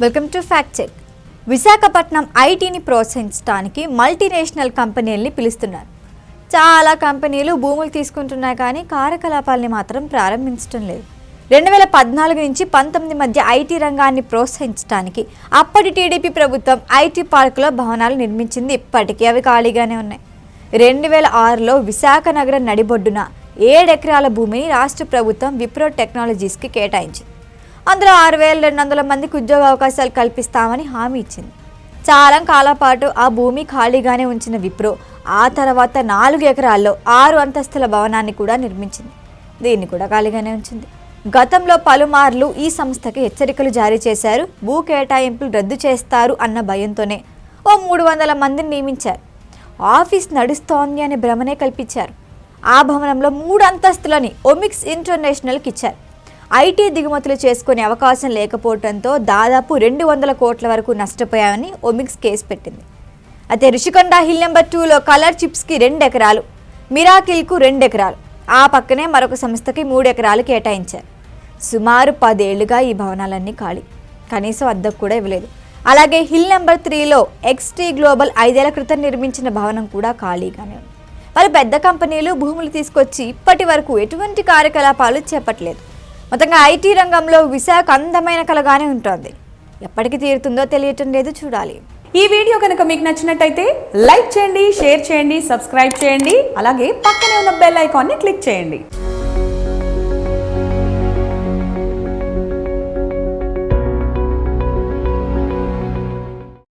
Welcome to fact check Visakhapatnam ఐటీని ప్రోత్సహించడానికి multinational కంపెనీల్ని పిలుస్తున్నారు. చాలా కంపెనీలు భూములు తీసుకుంటున్నాయి కానీ కార్యకలాపాలని మాత్రం ప్రారంభించడం లేదు. రెండు వేల పద్నాలుగు నుంచి పంతొమ్మిది మధ్య ఐటీ రంగాన్ని ప్రోత్సహించడానికి అప్పటి టీడీపీ ప్రభుత్వం ఐటీ పార్కులో భవనాలు నిర్మించింది ఇప్పటికీ అవి ఖాళీగానే ఉన్నాయి. రెండు వేల ఆరులో విశాఖ నగరం నడిబొడ్డున ఏడెకరాల భూమిని రాష్ట్ర ప్రభుత్వం విప్రో టెక్నాలజీస్కి కేటాయించింది. అందులో ఆరు వేల రెండు వందల మందికి ఉద్యోగ అవకాశాలు కల్పిస్తామని హామీ ఇచ్చింది. చాలా కాలం పాటు ఆ భూమి ఖాళీగానే ఉంచిన విప్రో ఆ తర్వాత నాలుగు ఎకరాల్లో ఆరు అంతస్తుల భవనాన్ని కూడా నిర్మించింది. దీన్ని కూడా ఖాళీగానే ఉంచింది. గతంలో పలుమార్లు ఈ సంస్థకి హెచ్చరికలు జారీ చేశారు. భూ కేటాయింపులు రద్దు చేస్తారు అన్న భయంతోనే ఓ మూడు వందల మందిని నియమించారు. ఆఫీస్ నడుస్తోంది అనే భ్రమనే కల్పించారు. ఆ భవనంలో మూడు అంతస్తులని ఒమిక్స్ ఇంటర్నేషనల్కి ఇచ్చారు. ఐటీ దిగుమతులు చేసుకునే అవకాశం లేకపోవడంతో దాదాపు రెండు వందల కోట్ల వరకు నష్టపోయామని ఒమిక్స్ కేసు పెట్టింది. అయితే రిషికొండ హిల్ నెంబర్ టూలో కలర్ చిప్స్కి రెండు ఎకరాలు మిరాకిల్కు రెండు ఎకరాలు ఆ పక్కనే మరొక సంస్థకి మూడు ఎకరాలు కేటాయించారు. సుమారు పదేళ్ళుగా ఈ భవనాలన్నీ ఖాళీ. కనీసం అద్దెకు కూడా ఇవ్వలేదు. అలాగే హిల్ నెంబర్ త్రీలో ఎక్స్టీ గ్లోబల్ ఐదేళ్ళ క్రితం నిర్మించిన భవనం కూడా ఖాళీగానే ఉంది. మరి పెద్ద కంపెనీలు భూములు తీసుకొచ్చి ఇప్పటి వరకు ఎటువంటి కార్యకలాపాలు చేపట్టలేదు. మొత్తంగా ఐటీ రంగంలో విశాఖ అందమైన కలగానే ఉంటుంది. ఎప్పటికి తీరుతుందో తెలియటం లేదు చూడాలి. ఈ వీడియో కనుక మీకు నచ్చినట్టయితే లైక్ చేయండి షేర్ చేయండి సబ్స్క్రైబ్ చేయండి అలాగే పక్కనే ఉన్న బెల్ ఐకాన్ని క్లిక్ చేయండి.